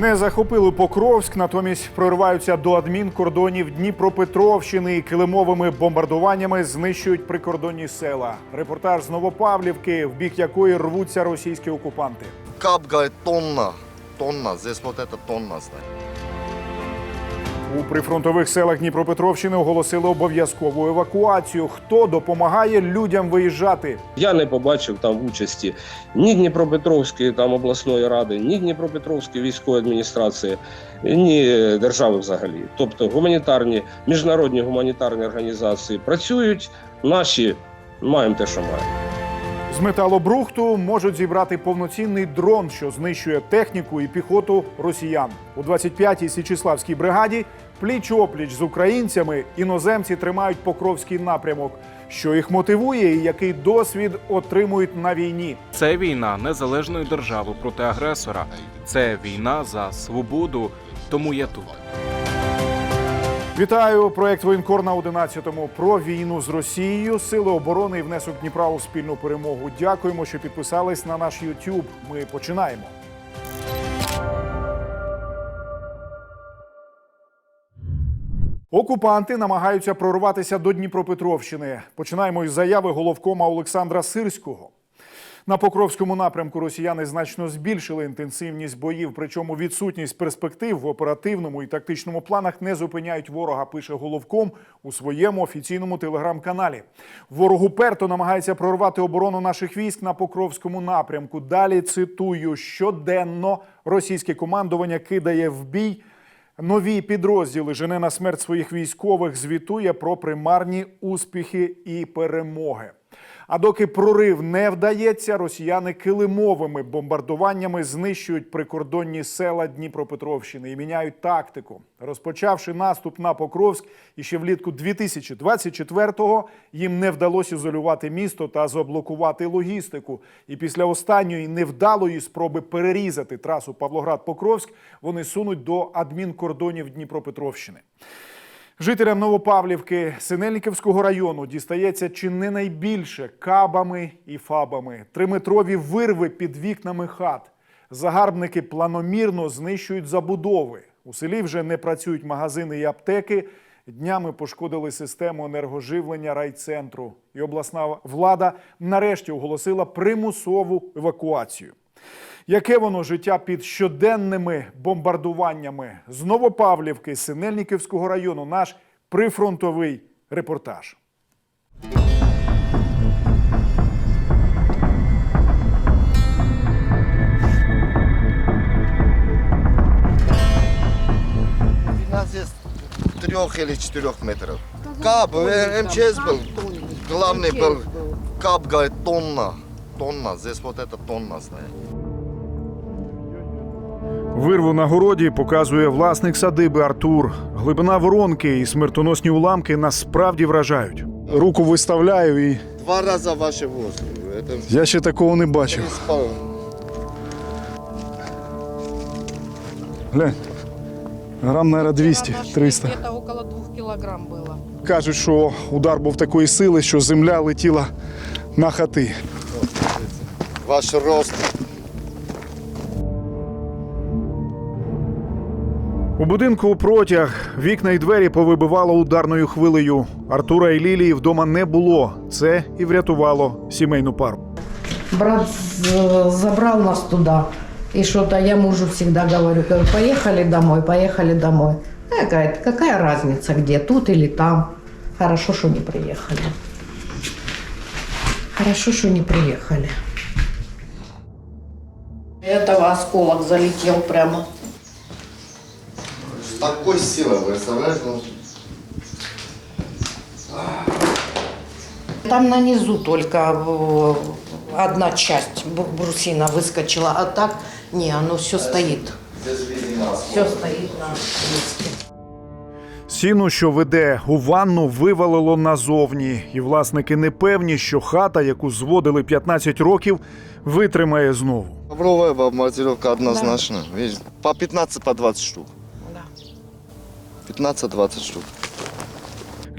Не захопили Покровськ, натомість прориваються до адмінкордонів Дніпропетровщини і килимовими бомбардуваннями знищують прикордонні села. Репортаж з Новопавлівки, в бік якої рвуться російські окупанти. Капгає тонна. Тонна. Здесь вот тонна стоит. У прифронтових селах Дніпропетровщини оголосили обов'язкову евакуацію. Хто допомагає людям виїжджати? Я не побачив там участі ні Дніпропетровської там обласної ради, ні Дніпропетровської військової адміністрації, ні держави взагалі. Тобто гуманітарні міжнародні гуманітарні організації працюють. Наші маємо те, що маємо. З металобрухту можуть зібрати повноцінний дрон, що знищує техніку і піхоту росіян. У 25-й Січиславській бригаді пліч опліч з українцями іноземці тримають покровський напрямок. Що їх мотивує і який досвід отримують на війні. Це війна незалежної держави проти агресора. Це війна за свободу. Тому я тут. Вітаю! Проект Воєнкор на 11-му про війну з Росією, сили оборони і внесок Дніпра у спільну перемогу. Дякуємо, що підписались на наш YouTube. Ми починаємо. Окупанти намагаються прорватися до Дніпропетровщини. Починаємо із заяви головкома Олександра Сирського. На Покровському напрямку росіяни значно збільшили інтенсивність боїв, причому відсутність перспектив в оперативному і тактичному планах не зупиняють ворога, пише головком у своєму офіційному телеграм-каналі. Ворог уперто намагається прорвати оборону наших військ на Покровському напрямку. Далі цитую: щоденно російське командування кидає в бій. Нові підрозділи жене на смерть своїх військових звітує про примарні успіхи і перемоги. А доки прорив не вдається, росіяни килимовими бомбардуваннями знищують прикордонні села Дніпропетровщини і міняють тактику. Розпочавши наступ на Покровськ, і ще влітку 2024-го їм не вдалося ізолювати місто та заблокувати логістику. І після останньої невдалої спроби перерізати трасу Павлоград-Покровськ вони сунуть до адмінкордонів Дніпропетровщини. Жителям Новопавлівки Синельниківського району дістається чи не найбільше кабами і фабами. Триметрові вирви під вікнами хат. Загарбники планомірно знищують забудови. У селі вже не працюють магазини і аптеки. Днями пошкодили систему енергоживлення райцентру. І обласна влада нарешті оголосила примусову евакуацію. Яке воно життя під щоденними бомбардуваннями з Новопавлівки, Синельниківського району, наш прифронтовий репортаж. Вина здесь трех или четырех метров. Кап, э, МЧС был. Главный был. Кап, говорит, тонна. Тонна. Здесь вот это тонна стоит. Вирву на городі показує власник садиби Артур. Глибина воронки і смертоносні уламки нас справді вражають. Руку виставляю і Два раза ваши воздух. Я ще такого не бачив. Глянь, грам, наверное, 200, 300. Где-то около двух килограмм было. Кажуть, що удар був такої сили, що земля летіла на хати. Ваш рост. У будинку протяг вікна й двері повибивало ударною хвилею. Артура і Лілії вдома не було. Це і врятувало сімейну пару. Брат з- забрал нас туда. И что-то я мужу всегда говорю, говорю, поехали домой, поехали домой. Говорит, какая разница, где, тут или там. Хорошо, что не приехали. Хорошо, что не приехали. Этого осколок залетел прямо. Такой силой, представляешь? Ну, Там на низу только э, одна часть бу- брусина выскочила, а так не, оно все стоит. здесь видно Все стоит на месте. Сіну, що веде у ванну, вивалило назовні, і власники не певні, що хата, яку зводили 15 років, витримає знову. Ковровая бомбардировка однозначно. Видишь, по 15, по 20 штук. Да. 15-20 штук.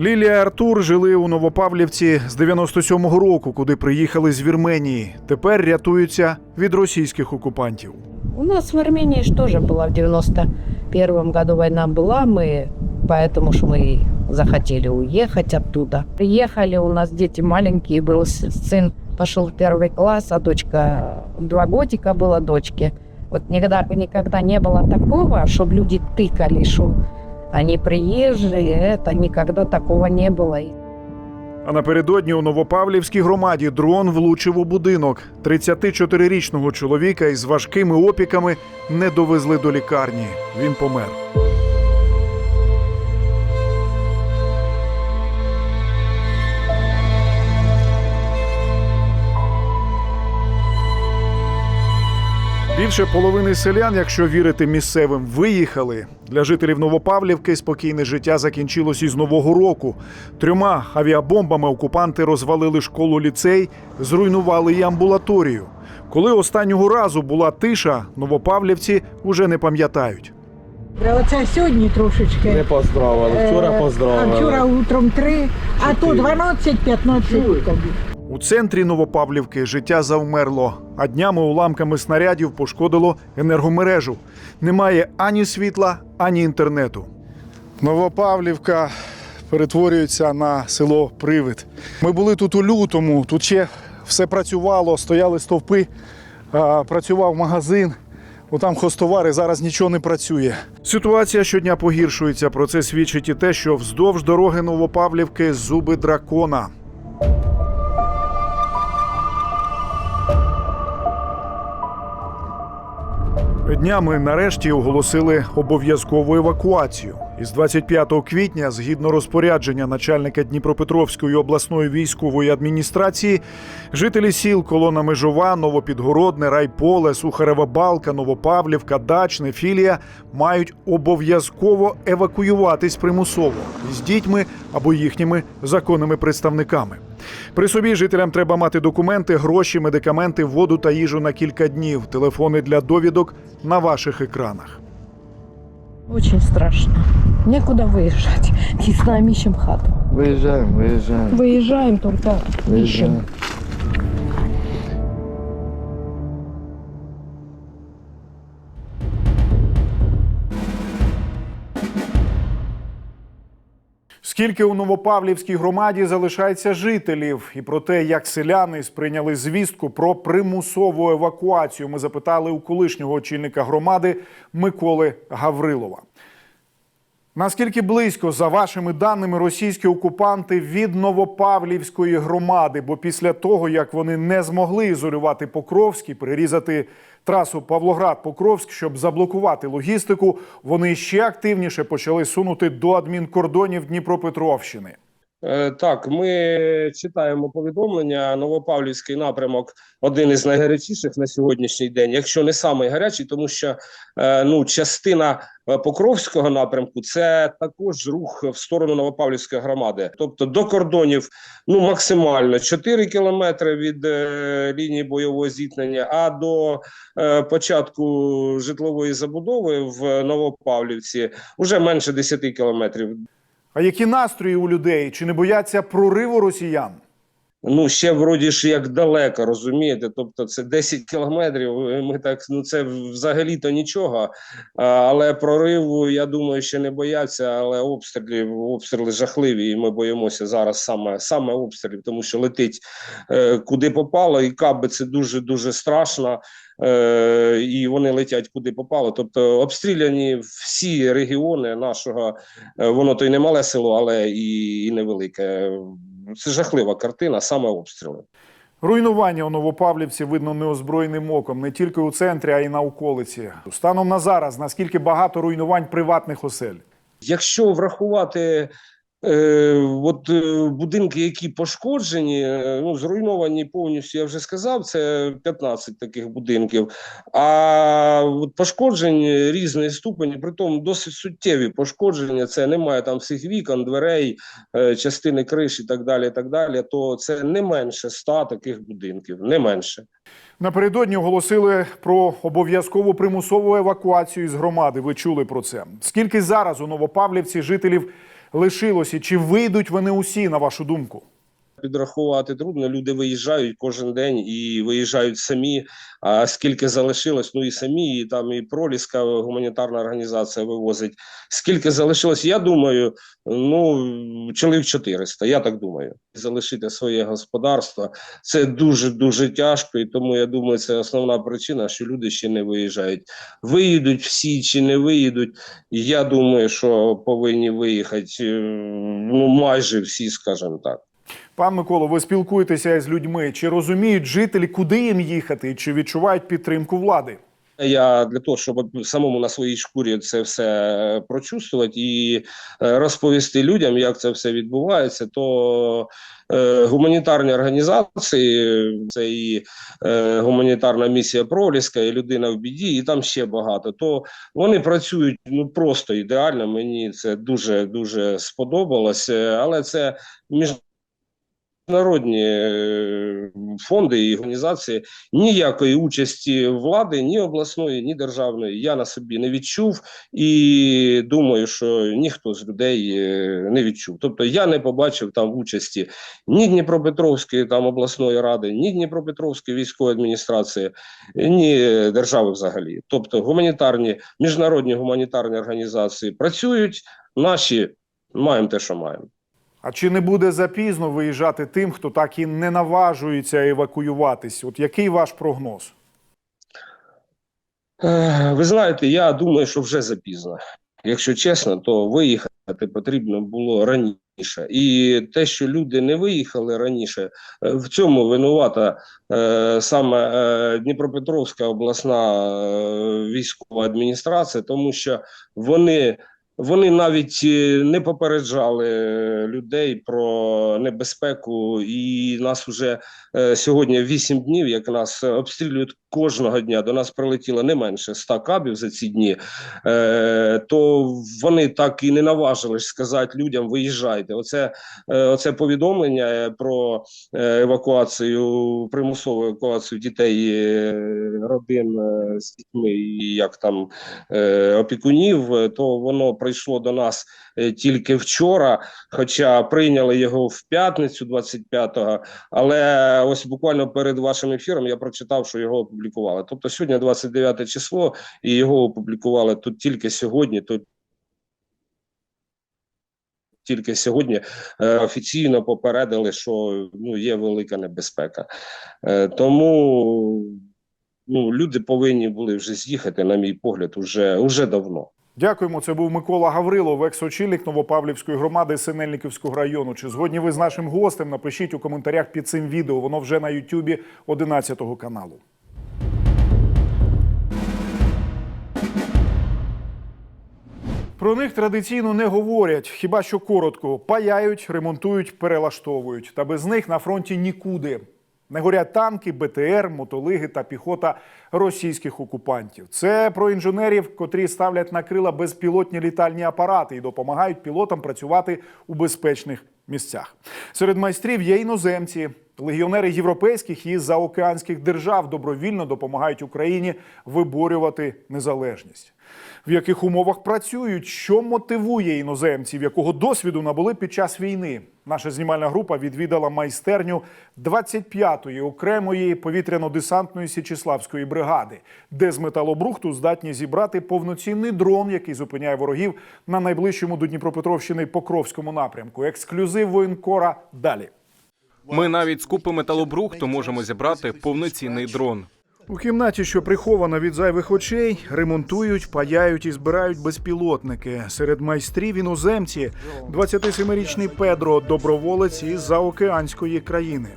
Лілія і Артур жили у Новопавлівці з 97-го року, куди приїхали з Вірменії. Тепер рятуються від російських окупантів. У нас в Армении же тоже была в 91 году война была, мы поэтому что мы захотели уехать оттуда. Приехали, у нас дети маленькие, был с- сын пошел в первый класс, а дочка два годика была дочке. Вот никогда, никогда не было такого, чтобы люди тыкали, что они приезжие, это никогда такого не было. А напередодні у Новопавлівській громаді дрон влучив у будинок. 34-річного чоловіка із важкими опіками не довезли до лікарні. Він помер. Більше половини селян, якщо вірити місцевим, виїхали. Для жителів Новопавлівки спокійне життя закінчилось із нового року. Трьома авіабомбами окупанти розвалили школу ліцей, зруйнували і амбулаторію. Коли останнього разу була тиша, новопавлівці уже не пам'ятають. Оце сьогодні трошечки. Не поздравили. Вчора Е, поздравили. А вчора утром 3, а то 12-15 У центрі Новопавлівки життя завмерло, а днями уламками снарядів пошкодило енергомережу. Немає ані світла, ані інтернету. Новопавлівка перетворюється на село Привид. Ми були тут у лютому, тут ще все працювало, стояли стовпи, працював магазин. Отам хостовари зараз нічого не працює. Ситуація щодня погіршується. Про це свідчить і те, що вздовж дороги Новопавлівки зуби дракона. Днями нарешті оголосили обов'язкову евакуацію. Із 25 квітня, згідно розпорядження начальника Дніпропетровської обласної військової адміністрації, жителі сіл Колона Межова, Новопідгородне, Райполе, Сухарева Балка, Новопавлівка, Дачне, Філія мають обов'язково евакуюватись примусово з дітьми або їхніми законними представниками. При собі жителям треба мати документи, гроші, медикаменти, воду та їжу на кілька днів. Телефони для довідок на ваших екранах. Очень страшно. Некуда выезжать. С нами ищем хату. Выезжаем, выезжаем. Выезжаем, только ищем. Скільки у Новопавлівській громаді залишається жителів, і про те, як селяни сприйняли звістку про примусову евакуацію, ми запитали у колишнього очільника громади Миколи Гаврилова. Наскільки близько, за вашими даними, російські окупанти від Новопавлівської громади? Бо після того, як вони не змогли ізолювати Покровський, перерізати трасу Павлоград-Покровськ, щоб заблокувати логістику, вони ще активніше почали сунути до адмінкордонів Дніпропетровщини. Е, Так, ми читаємо повідомлення. Новопавлівський напрямок один із найгарячіших на сьогоднішній день, якщо не самий гарячий, тому що е, ну частина е, Покровського напрямку це також рух в сторону Новопавлівської громади, тобто до кордонів ну максимально 4 кілометри від лінії бойового зіткнення, а до початку житлової забудови в Новопавлівці вже менше 10 кілометрів. А які настрої у людей? Чи не бояться прориву росіян? Ну, ще вроді ж як далеко, розумієте? Тобто це 10 кілометрів. Ми так, ну це взагалі-то нічого. Але прориву, я думаю, ще не бояться. Але обстрілів, обстріли жахливі, і ми боїмося зараз саме, саме обстрілів, тому що летить е, куди попало, і каби це дуже дуже страшно. Е, і вони летять куди попало. Тобто обстріляні всі регіони нашого, е, воно то й не мале село, але і, і невелике. Це жахлива картина, саме обстріли. Руйнування у Новопавлівці видно неозброєним оком не тільки у центрі, а й на околиці. Станом на зараз наскільки багато руйнувань приватних осель? Якщо врахувати е, от, е, будинки, які пошкоджені, е, ну, зруйновані повністю, я вже сказав, це 15 таких будинків. А от пошкоджень різної ступені, при тому досить суттєві пошкодження. Це немає там всіх вікон, дверей, частини криш і так далі. і так далі, То це не менше ста таких будинків, не менше. Напередодні оголосили про обов'язкову примусову евакуацію із громади. Ви чули про це. Скільки зараз у Новопавлівці жителів лишилось і чи вийдуть вони усі, на вашу думку? Підрахувати трудно. Люди виїжджають кожен день і виїжджають самі. А скільки залишилось, ну і самі, і там і проліска гуманітарна організація вивозить. Скільки залишилось, я думаю, ну чоловік 400, я так думаю. Залишити своє господарство це дуже дуже тяжко, і тому я думаю, це основна причина, що люди ще не виїжджають. Виїдуть всі чи не виїдуть. Я думаю, що повинні виїхати е, ну майже всі, скажімо так. Пан Миколо, ви спілкуєтеся з людьми. Чи розуміють жителі, куди їм їхати, чи відчувають підтримку влади? Я для того, щоб самому на своїй шкурі це все прочувствувати і е, розповісти людям, як це все відбувається, то е, гуманітарні організації, це і е, гуманітарна місія Проліска, і людина в біді, і там ще багато. То вони працюють ну просто ідеально. Мені це дуже дуже сподобалось, Е, але це між. Міжнародні е, фонди і організації ніякої участі влади, ні обласної, ні державної я на собі не відчув, і думаю, що ніхто з людей е, не відчув. Тобто я не побачив там участі ні Дніпропетровської там обласної ради, ні Дніпропетровської військової адміністрації, ні держави взагалі. Тобто гуманітарні міжнародні гуманітарні організації працюють, наші маємо те, що маємо. А чи не буде запізно виїжджати тим, хто так і не наважується евакуюватись? От який ваш прогноз? Е, Ви знаєте, я думаю, що вже запізно. Якщо чесно, то виїхати потрібно було раніше. І те, що люди не виїхали раніше, е, в цьому винувата е, саме е, Дніпропетровська обласна е, військова адміністрація, тому що вони. Вони навіть е, не попереджали людей про небезпеку, і нас вже е, сьогодні 8 днів, як нас обстрілюють кожного дня. До нас прилетіло не менше 100 кабів за ці дні. Е, то вони так і не наважились сказати людям: виїжджайте. Оце, е, оце повідомлення е, про е, евакуацію, примусову евакуацію дітей, е, родин е, з дітьми і як там е, опікунів, е, то воно прийшло до нас е, тільки вчора, хоча прийняли його в п'ятницю, 25-го, але ось буквально перед вашим ефіром я прочитав, що його опублікували. Тобто сьогодні 29 число, і його опублікували тут тільки сьогодні. Тут тільки сьогодні е, офіційно попередили, що ну є велика небезпека. Е, тому ну люди повинні були вже з'їхати, на мій погляд, уже, уже давно. Дякуємо. Це був Микола Гаврилов, екс-очільник Новопавлівської громади Синельниківського району. Чи згодні ви з нашим гостем? Напишіть у коментарях під цим відео. Воно вже на Ютубі 11 каналу. Про них традиційно не говорять, хіба що коротко паяють, ремонтують, перелаштовують. Та без них на фронті нікуди. Не горять танки, БТР, мотолиги та піхота російських окупантів. Це про інженерів, котрі ставлять на крила безпілотні літальні апарати і допомагають пілотам працювати у безпечних місцях. Серед майстрів є іноземці. Легіонери європейських і заокеанських держав добровільно допомагають Україні виборювати незалежність. В яких умовах працюють, що мотивує іноземців, якого досвіду набули під час війни. Наша знімальна група відвідала майстерню 25-ї окремої повітряно-десантної Січеславської бригади, де з металобрухту здатні зібрати повноцінний дрон, який зупиняє ворогів на найближчому до Дніпропетровщини Покровському напрямку. Ексклюзив воєнкора далі. Ми навіть з купи металобрухту можемо зібрати повноцінний дрон. У кімнаті, що прихована від зайвих очей, ремонтують, паяють і збирають безпілотники. Серед майстрів іноземці 27-річний Педро, доброволець із заокеанської країни.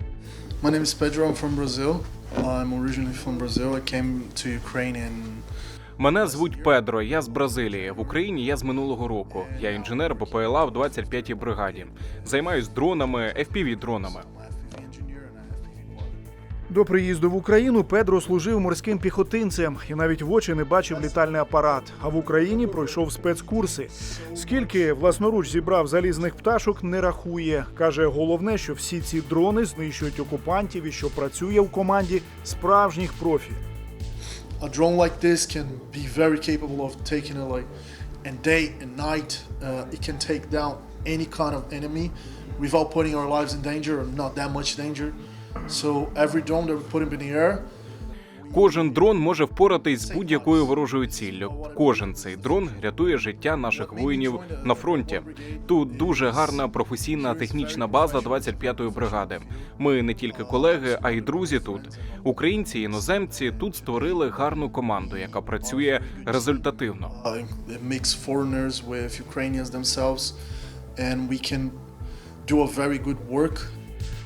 My name is Pedro. I'm from Brazil. I'm originally from Brazil. I came to Ukraine in Мене звуть Педро. Я з Бразилії. В Україні я з минулого року. Я інженер БПЛА в 25-й бригаді. Займаюсь дронами, fpv дронами. До приїзду в Україну Педро служив морським піхотинцем і навіть в очі не бачив літальний апарат. А в Україні пройшов спецкурси. Скільки власноруч зібрав залізних пташок, не рахує. каже, головне, що всі ці дрони знищують окупантів і що працює в команді справжніх профі. a drone like this can be very capable of taking it like and day and night. Uh, it can take down any kind of enemy without putting our lives in danger or not that much danger. So every drone that we put up in the air, Кожен дрон може впоратись з будь-якою ворожою ціллю. Кожен цей дрон рятує життя наших воїнів на фронті. Тут дуже гарна професійна технічна база 25-ї бригади. Ми не тільки колеги, а й друзі тут. Українці і іноземці тут створили гарну команду, яка працює результативно. and we can do a very good work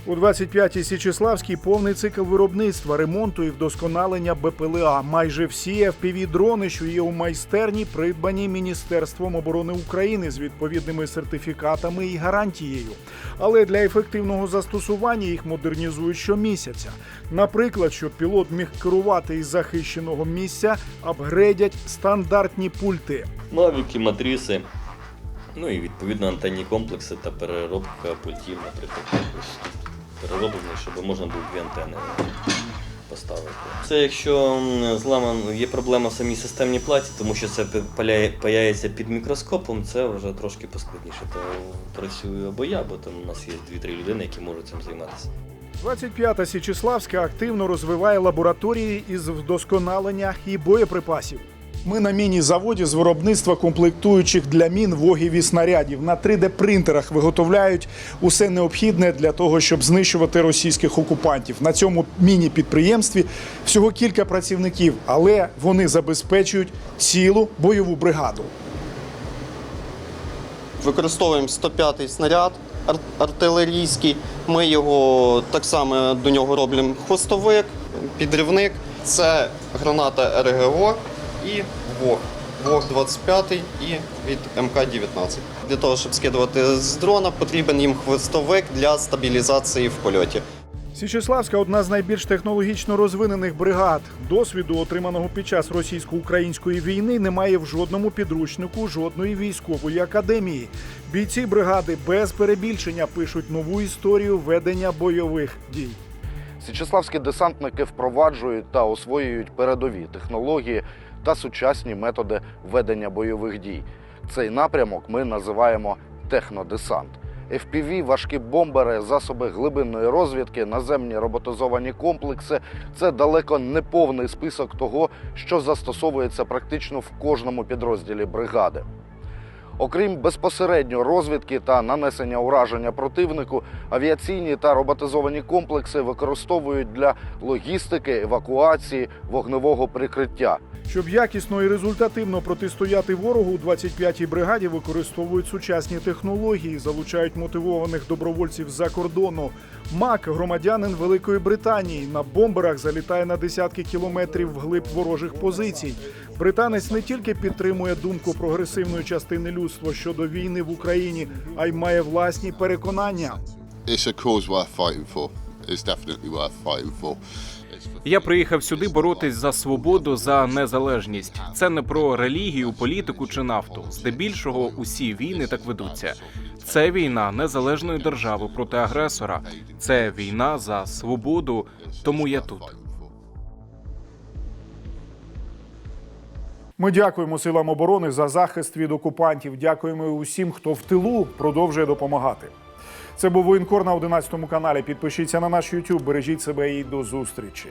У 25-й Січеславській повний цикл виробництва, ремонту і вдосконалення БПЛА. Майже всі FPV-дрони, що є у майстерні, придбані Міністерством оборони України з відповідними сертифікатами і гарантією. Але для ефективного застосування їх модернізують щомісяця. Наприклад, щоб пілот міг керувати із захищеного місця, апгрейдять стандартні пульти. Мавіки, матріси, ну і відповідно антенні комплекси та переробка пультів, наприклад, якось перероблені, щоб можна було дві антени поставити. Це якщо зламан є проблема в самій системній платі, тому що це паяється під мікроскопом, це вже трошки поскладніше. То працюю або я, бо там у нас є 2-3 людини, які можуть цим займатися. 25-та Січеславська активно розвиває лабораторії із вдосконалення і боєприпасів. Ми на міні-заводі з виробництва комплектуючих для мін вогів і снарядів на 3D-принтерах виготовляють усе необхідне для того, щоб знищувати російських окупантів. На цьому міні-підприємстві всього кілька працівників, але вони забезпечують цілу бойову бригаду. Використовуємо 105-й снаряд ар- артилерійський. Ми його так само до нього робимо хвостовик, підривник. Це граната РГО і ВОГ. ВОГ 25 і від МК-19. Для того, щоб скидувати з дрона, потрібен їм хвостовик для стабілізації в польоті. Січеславська одна з найбільш технологічно розвинених бригад. Досвіду, отриманого під час російсько-української війни, немає в жодному підручнику жодної військової академії. Бійці бригади без перебільшення пишуть нову історію ведення бойових дій. Січеславські десантники впроваджують та освоюють передові технології та сучасні методи ведення бойових дій. Цей напрямок ми називаємо технодесант. FPV, важкі бомбери, засоби глибинної розвідки, наземні роботизовані комплекси це далеко не повний список того, що застосовується практично в кожному підрозділі бригади. Окрім безпосередньо розвідки та нанесення ураження противнику, авіаційні та роботизовані комплекси використовують для логістики, евакуації, вогневого прикриття. Щоб якісно і результативно протистояти ворогу, у 25-й бригаді використовують сучасні технології, залучають мотивованих добровольців з-за кордону. МАК, громадянин Великої Британії, на бомберах залітає на десятки кілометрів вглиб ворожих позицій. Британець не тільки підтримує думку прогресивної частини людства щодо війни в Україні, а й має власні переконання. Я приїхав сюди боротись за свободу, за незалежність. Це не про релігію, політику чи нафту. Здебільшого усі війни так ведуться. Це війна незалежної держави проти агресора. Це війна за свободу. Тому я тут. Ми дякуємо силам оборони за захист від окупантів. Дякуємо усім, хто в тилу продовжує допомагати. Це був воєнкор на 11 каналі. Підпишіться на наш YouTube, бережіть себе і до зустрічі.